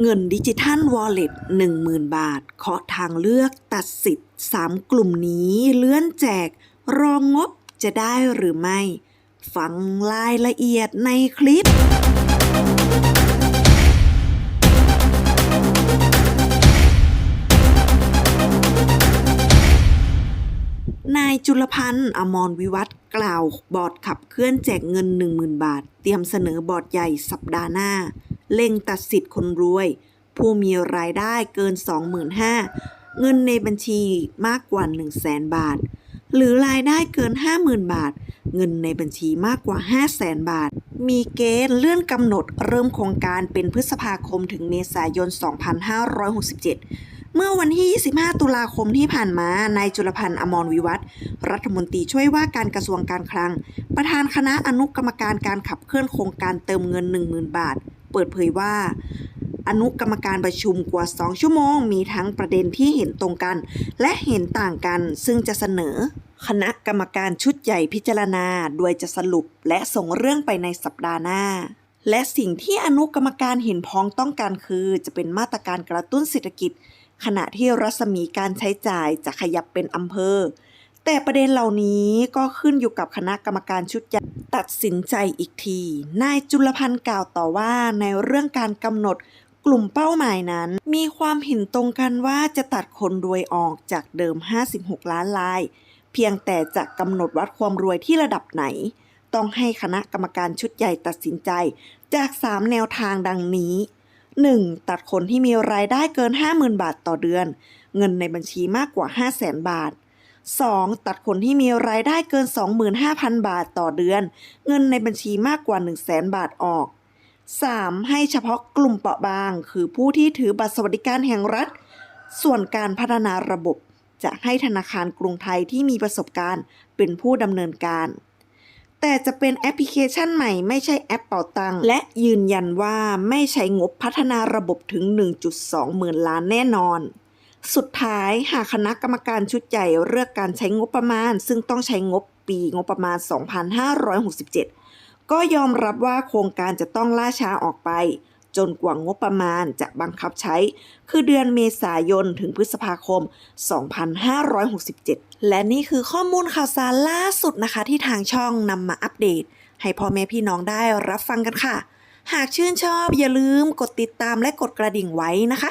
เงินดิจิทัลวอลเล็ต10,000 บาท เคาะทางเลือกตัดสิทธิ์ 3 กลุ่มนี้เลื่อนแจก รองงบจะได้หรือไม่ ฟังรายละเอียดในคลิปนายจุลพันธ์อมรวิวัฒกล่าวบอร์ดขับเคลื่อนแจกเงิน 10,000 บาท เตรียมเสนอบอร์ดใหญ่สัปดาห์หน้า เล็งตัดสิทธิ์คนรวย ผู้มีรายได้เกิน 25,000 เงินในบัญชีมากกว่า 100,000 บาท หรือรายได้เกิน 50,000 บาท เงินในบัญชีมากกว่า 500,000 บาท มีเกณฑ์เลื่อนกำหนดเริ่มโครงการเป็นพฤษภาคมถึงเมษายน 2567เมื่อวันที่ 25 ตุลาคมที่ผ่านมา นายจุลพันธ์อมรวิวัฒรัฐมนตรีช่วยว่าการกระทรวงการคลัง ประธานคณะอนุกรรมการการขับเคลื่อนโครงการเติมเงิน 10,000 บาท เปิดเผยว่า อนุกรรมการประชุมกว่า 2 ชั่วโมง มีทั้งประเด็นที่เห็นตรงกัน และเห็นต่างกัน ซึ่งจะเสนอ คณะกรรมการชุดใหญ่พิจารณา โดยจะสรุปและส่งเรื่องไปในสัปดาห์หน้าและสิ่งที่อนุกรรมการเห็นพ้องต้องการคือ จะเป็นมาตรการกระตุ้นเศรษฐกิจ ขณะที่รัศมีการใช้จ่ายจะขยับเป็นอำเภอ แต่ประเด็นเหล่านี้ก็ขึ้นอยู่กับคณะกรรมการชุดใหญ่ตัดสินใจอีกที นายจุลพันธ์กล่าวต่อว่าในเรื่องการกำหนดกลุ่มเป้าหมายนั้น มีความเห็นตรงกันว่าจะตัดคนรวยออกจากเดิม 56 ล้านราย เพียงแต่จะกำหนดวัดความรวยที่ระดับไหน ต้องให้คณะกรรมการชุดใหญ่ตัดสินใจ จาก 3 แนวทางดังนี้ 1. ตัดคนที่มีรายได้เกิน 50,000 บาทต่อเดือน เงินในบัญชีมากกว่า 500,000 บาท 2. ตัดคนที่มีรายได้เกิน 25,000 บาทต่อเดือน เงินในบัญชีมากกว่า 100,000 บาทออก 3. ให้เฉพาะกลุ่มเปราะบาง คือผู้ที่ถือบัตรสวัสดิการแห่งรัฐ ส่วนการพัฒนาระบบ จะให้ธนาคารกรุงไทยที่มีประสบการณ์เป็นผู้ดำเนินการ แต่จะเป็นแอปพลิเคชันใหม่ไม่ใช่แอปเป่าตังค์และยืนยันว่าไม่ใช้งบพัฒนาระบบถึง 1.2 หมื่นล้านแน่นอน สุดท้ายหากคณะกรรมการชุดใหญ่เลือกการใช้งบประมาณ ซึ่งต้องใช้งบปีงบประมาณ 2567 ก็ยอมรับว่าโครงการจะต้องล่าช้าออกไป จนกว่างบประมาณจะบังคับใช้ คือเดือนเมษายนถึงพฤษภาคม 2567 และนี่คือข้อมูลข่าวสารล่าสุดนะคะ ที่ทางช่องนำมาอัปเดต ให้พ่อแม่พี่น้องได้รับฟังกันค่ะ หากชื่นชอบอย่าลืมกดติดตามและกดกระดิ่งไว้นะคะ